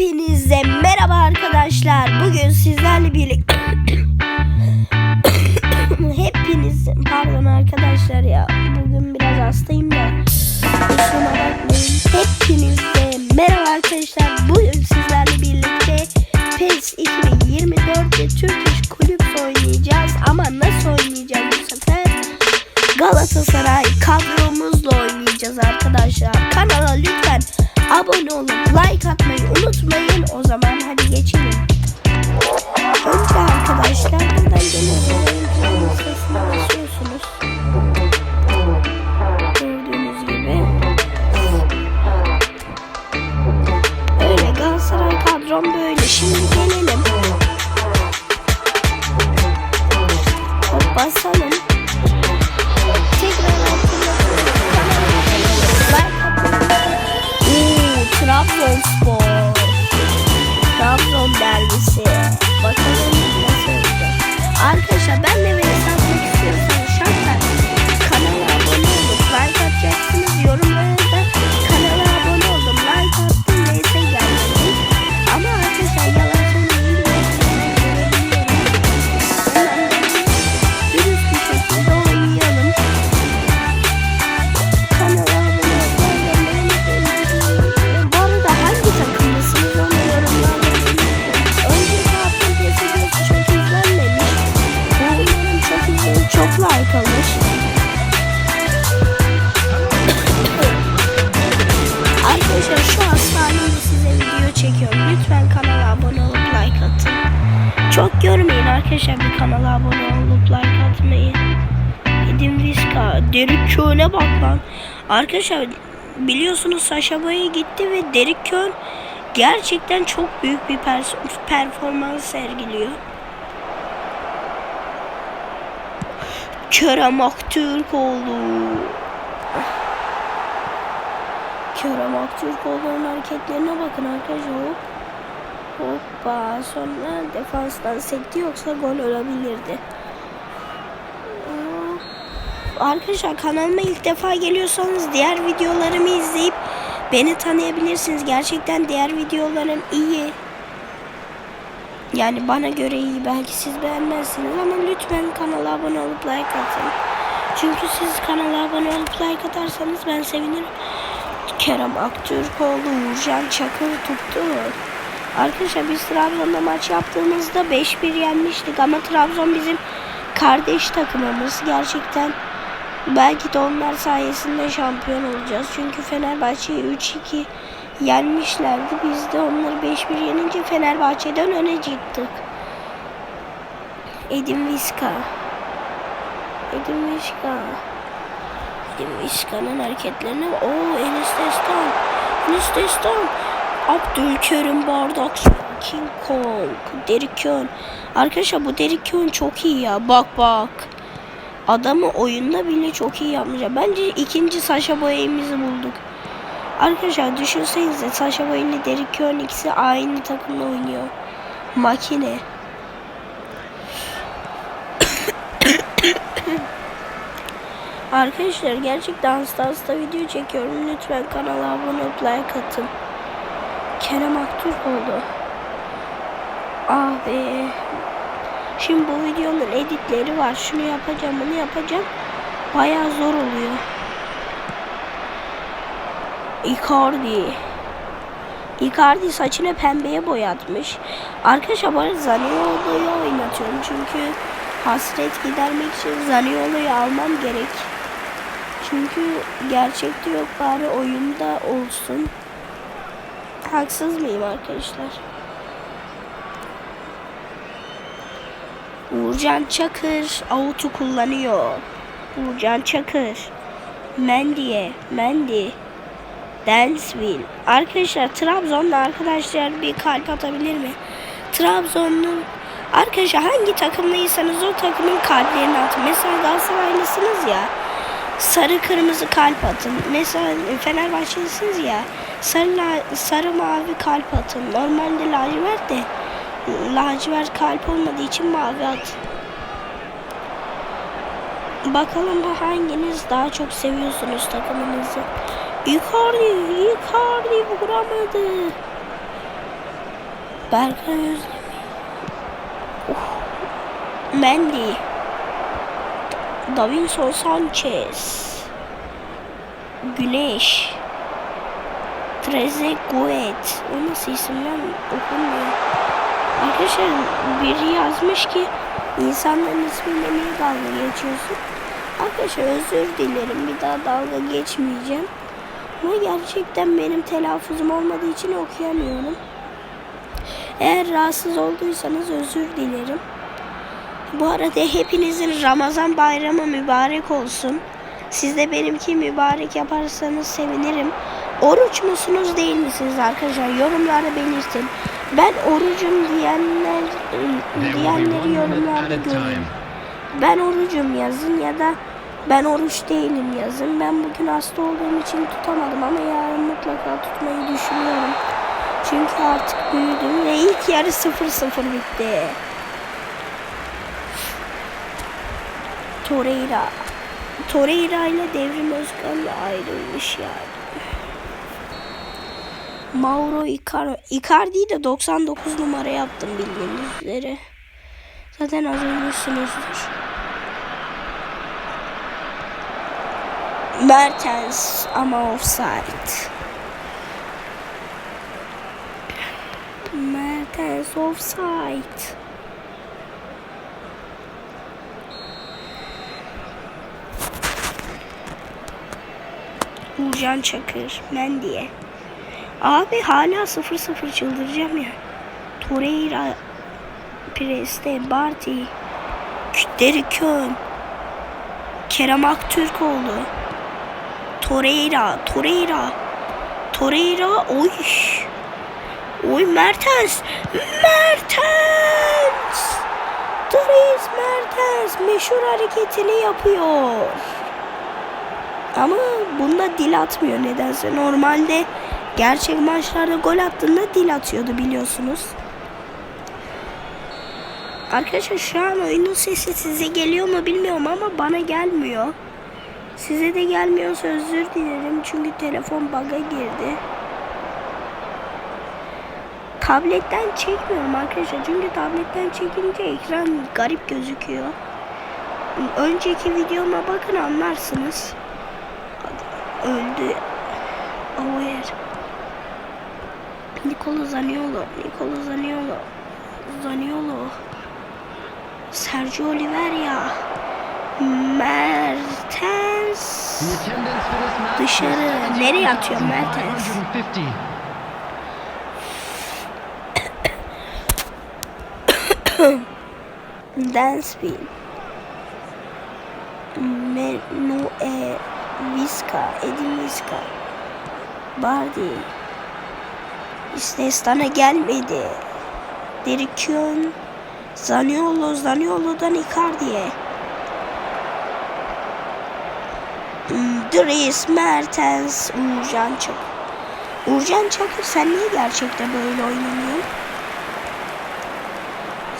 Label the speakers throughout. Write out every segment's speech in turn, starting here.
Speaker 1: Hepinize merhaba arkadaşlar. Bugün sizlerle birlikte Hepiniz pardon arkadaşlar ya. Bugün biraz hastayım da. Kusura. Hepinize merhaba arkadaşlar. Bugün sizlerle birlikte PES 2024'te Türk İş Kulüp oynayacağız. Ama nasıl oynayacağız bu sefer? Galatasaray kadromuzla oynayacağız arkadaşlar. Kanala lütfen abone olup like unutmayın. O zaman arkadaşlar bir kanala abone olup like atmayı. Edim Viska. Derek Köhn'e bak lan. Arkadaşlar biliyorsunuz Sasha Boy gitti ve Derek Köhn gerçekten çok büyük bir performans sergiliyor. Kerem Aktürkoğlu. Kerem Aktürkoğlu'nun hareketlerine bakın arkadaşlar. Hoppa. Sonra defanstan sekti yoksa gol olabilirdi. Arkadaşlar kanalıma ilk defa geliyorsanız diğer videolarımı izleyip beni tanıyabilirsiniz. Gerçekten diğer videolarım iyi. Yani bana göre iyi. Belki siz beğenmezsiniz ama lütfen kanala abone olup like atın. Çünkü siz kanala abone olup like atarsanız ben sevinirim. Kerem Aktürkoğlu, Uğurcan Çakır tuttu. Arkadaşlar biz Trabzon'da maç yaptığımızda 5-1 yenmiştik ama Trabzon bizim kardeş takımımız. Gerçekten belki de onlar sayesinde şampiyon olacağız. Çünkü Fenerbahçe'yi 3-2 yenmişlerdi. Biz de onları 5-1 yenince Fenerbahçe'den öne çıktık. Edin Viska. Edin Viska. Edin Viska'nın hareketlerine Oo Enis Destan. Enis Destan. Abdülkerim Bardak. King Kong. Köhn. Arkadaşlar bu Köhn çok iyi ya. Bak bak. Adamı oyunda bile çok iyi yapmışlar. Bence ikinci Sasha Boya'mızı bulduk. Arkadaşlar düşünsenize Sasha Boy ile Köhn ikisi aynı takımda oynuyor. Makine. Arkadaşlar gerçekten hasta hasta video çekiyorum. Lütfen kanala abone olup like atın. Kerem Aktürkoğlu. Ah be. Şimdi bu videonun editleri var. Şunu yapacağım, bunu yapacağım. Bayağı zor oluyor. Icardi. Icardi saçını pembeye boyatmış. Arkadaşlar bana Zaniolo'yu oynatıyorum. Çünkü hasret gidermek için Zaniolo'yu almam gerek. Çünkü gerçekte yok bari oyunda olsun. Haksız mıyım arkadaşlar? Uğurcan Çakır avutu kullanıyor. Uğurcan Çakır. Mendy'e. Mendy. Dansville. Arkadaşlar Trabzon'da arkadaşlar bir kalp atabilir mi? Trabzon'un arkadaşlar hangi takımlıysanız o takımın kalplerini atın. Mesela Galatasaraylısınız ya. Sarı kırmızı kalp atın. Mesela Fenerbahçelisiniz ya. Sarı, sarı mavi kalp atın. Normalde lacivert de lacivert kalp olmadığı için mavi at. Bakalım hanginiz daha çok seviyorsunuz takımınızı. Icardi, Icardi vuramadı. Berkay Özdemir. Mendy. Davinson Sanchez. Güneş. Trezeguet. O nasıl isimler okunmuyor. Arkadaşlar biri yazmış ki insanların ismiyle niye dalga geçiyorsun? Arkadaşlar özür dilerim bir daha dalga geçmeyeceğim. Ama gerçekten benim telaffuzum olmadığı için okuyamıyorum. Eğer rahatsız olduysanız özür dilerim. Bu arada hepinizin Ramazan bayramı mübarek olsun. Siz de benimki mübarek yaparsanız sevinirim. Oruç musunuz değil misiniz arkadaşlar? Yorumlarda belirtin. Ben orucum diyenler diyenleri yorumlarda göreyim. Ben orucum yazın ya da ben oruç değilim yazın. Ben bugün hasta olduğum için tutamadım ama yarın mutlaka tutmayı düşünüyorum. Çünkü artık büyüdüm ve ilk yarı 0-0 bitti. Torreira. Torreira ile Devrim Özkan da ayrılmış yani. Mauro Icardi. Icardi'yi de 99 numara yaptım bildiğiniz üzere. Zaten az ölmüşsünüzdür. Mertens ama offside. Mertens offside. Uğurcan Çakır, Mendy'e. Abi hala 0-0 çıldıracağım ya. Torreira, Preste, Barty, Derek Kön, Kerem Aktürkoğlu, Torreira, Torreira, Torreira, oy. Oy Mertens, Mertens. Dries Mertens meşhur hareketini yapıyor. Ama bunda dil atmıyor nedense. Normalde gerçek maçlarda gol attığında dil atıyordu biliyorsunuz. Arkadaşlar şu an oyunun sesi size geliyor mu bilmiyorum ama bana gelmiyor. Size de gelmiyorsa özür dilerim çünkü telefon bug'a girdi. Tabletten çekmiyorum arkadaşlar çünkü tabletten çekince ekran garip gözüküyor. Önceki videoma bakın anlarsınız. Öldü. Auer. Nicola Zaniolo. Nicola Zaniolo. Zaniolo. Sergio Oliveira. Mertens. Dışarı. Nereye atıyor Mertens? Dansville. Menu e Viska, Edin Viska. Bardi. İstestana gelmedi. Derikyon. Zaniolo, Zaniolo'dan Icardi'ye. Dries Mertens, Uğurcan Çakır. Uğurcan Çakır sen niye gerçekte böyle oynamıyorsun?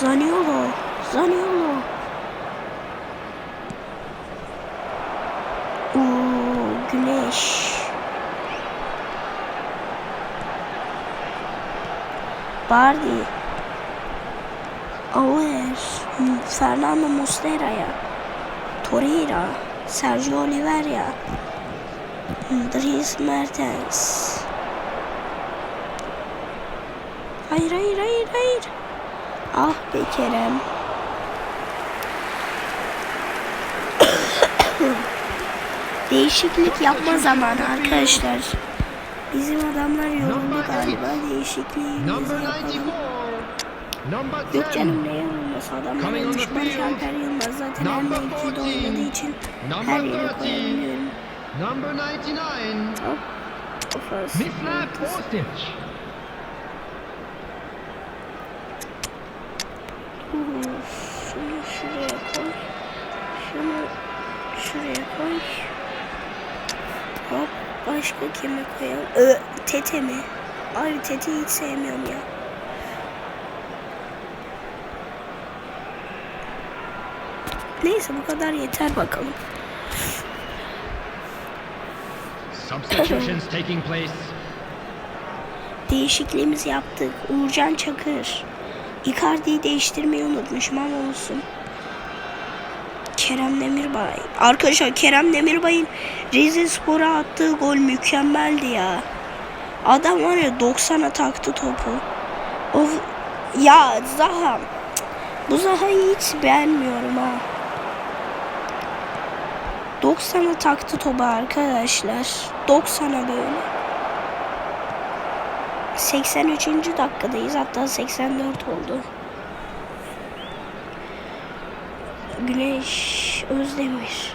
Speaker 1: Zaniolo, Zaniolo. Oo, güneş. Bardi. Auer. Fernando Muslera'ya. Torreira. Sergio Oliveira. Dries Mertens. Hayır hayır hayır hayır. Ah be Kerem. Değişiklik yapma zamanı arkadaşlar. Bizim adamlar yoruldu galiba. Değişikliği biz yapalım. Yok canım ne yorulması adamlar olmuş. Barış Alper Yılmaz zaten her mevkide oynadığı için her yere koyabiliyorum.
Speaker 2: Number 99,
Speaker 1: Hop.
Speaker 2: Kostic.
Speaker 1: Şunu şuraya koy. Şunu şuraya koy. Hop. Başka kime koyalım? Ö, tete mi? Abi Tete'yi hiç sevmiyorum ya. Neyse bu kadar yeter bakalım.
Speaker 2: Substitutions taking place.
Speaker 1: değişikliğimizi yaptık. Uğurcan Çakır. Icardi'yi değiştirmeyi unutmuşum ama olsun. Kerem Demirbay. Arkadaşlar Kerem Demirbay'ın Rize Spor'a attığı gol mükemmeldi ya. Adam var ya 90'a taktı topu. Of, ya Zaha. Bu Zaha'yı hiç beğenmiyorum ha. 90'a taktı topu arkadaşlar. 90'a böyle. 83. dakikadayız. Hatta 84 oldu. Güneş Özdemir.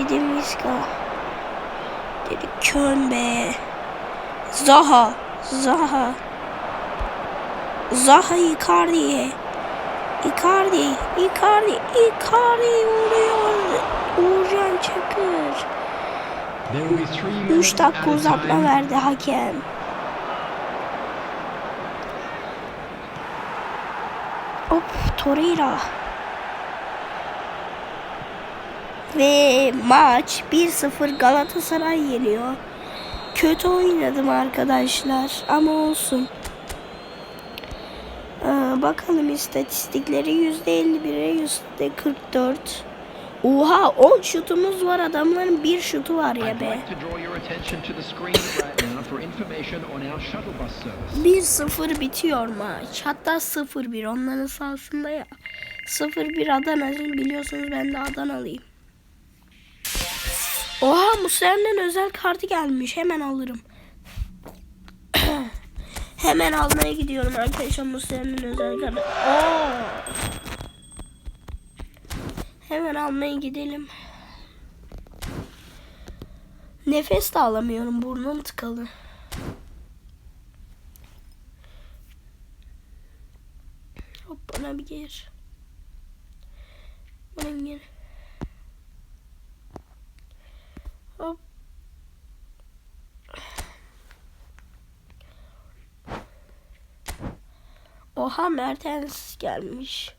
Speaker 1: Edin Viska. Dedik Könbe. Zaha. Zaha. Zaha Icardi'ye. Icardi. Icardi. Icardi vuruyor. Uğurcan Çakır.
Speaker 2: There will be three
Speaker 1: 3
Speaker 2: men
Speaker 1: dakika uzatma verdi hakem. Hop Torreira. Ve maç 1-0 Galatasaray yeniyor. Kötü oynadım arkadaşlar ama olsun. Ee, bakalım istatistikleri %51'e %44. Oha 10 şutumuz var adamların bir şutu var ya be.
Speaker 2: like to draw your attention to the screens right now for information on our shuttle bus service.
Speaker 1: 1-0 bitiyor maç. Hatta 0-1 onların sahasında ya. 0-1 Adana biliyorsunuz ben de Adanalıyım. Oha Muslera'nın özel kartı gelmiş. Hemen alırım. Hemen almaya gidiyorum arkadaşlar Muslera'nın özel kartı. Oo. Hemen almaya gidelim. Nefes de alamıyorum. Burnum tıkalı. Hop bana bir gir. Bana bir gir. Oha Mertens gelmiş.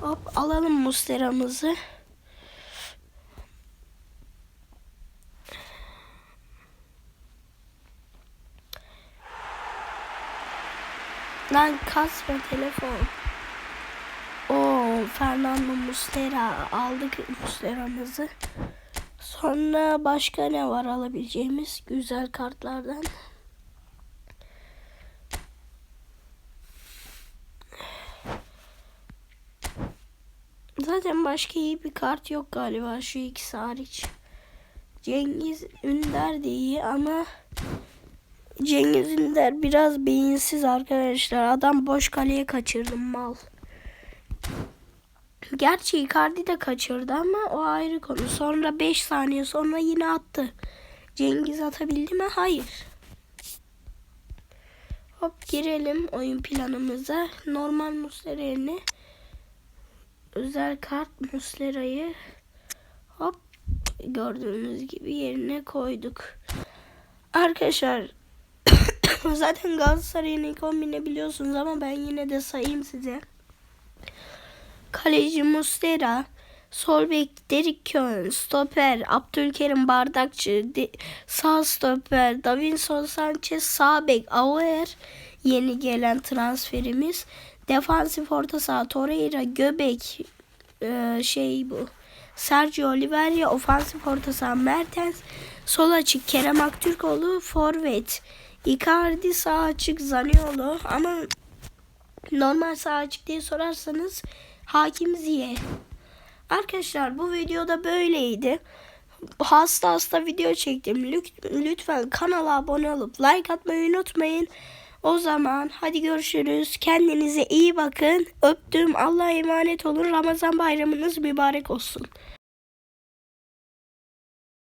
Speaker 1: Hop alalım musteramızı. Lan kasma telefon. O Fernando Mustera aldık Mustera'mızı. Sonra başka ne var alabileceğimiz güzel kartlardan? Zaten başka iyi bir kart yok galiba şu ikisi hariç. Cengiz Ünder de iyi ama Cengiz Ünder biraz beyinsiz arkadaşlar. Adam boş kaleye kaçırdı mal. Gerçi Icardi de kaçırdı ama o ayrı konu. Sonra 5 saniye sonra yine attı. Cengiz atabildi mi? Hayır. Hop girelim oyun planımıza. Normal Muslera özel kart Muslera'yı hop gördüğünüz gibi yerine koyduk. Arkadaşlar zaten Galatasaray'ın ilk 11'ini biliyorsunuz ama ben yine de sayayım size. Kaleci Mustera, sol bek Derek stoper Abdülkerim Bardakçı, de, sağ stoper Davinson Sanchez, sağ bek Auer yeni gelen transferimiz. Defansif orta saha Torreira, göbek e, şey bu. Sergio Oliveira, ofansif orta saha Mertens, sol açık Kerem Aktürkoğlu, forvet Icardi, sağ açık Zaniolo ama normal sağ açık diye sorarsanız Hakim Ziye. Arkadaşlar bu videoda böyleydi. Hasta hasta video çektim. Lüt- Lütfen kanala abone olup like atmayı unutmayın. O zaman hadi görüşürüz. Kendinize iyi bakın. Öptüm. Allah'a emanet olun. Ramazan bayramınız mübarek olsun.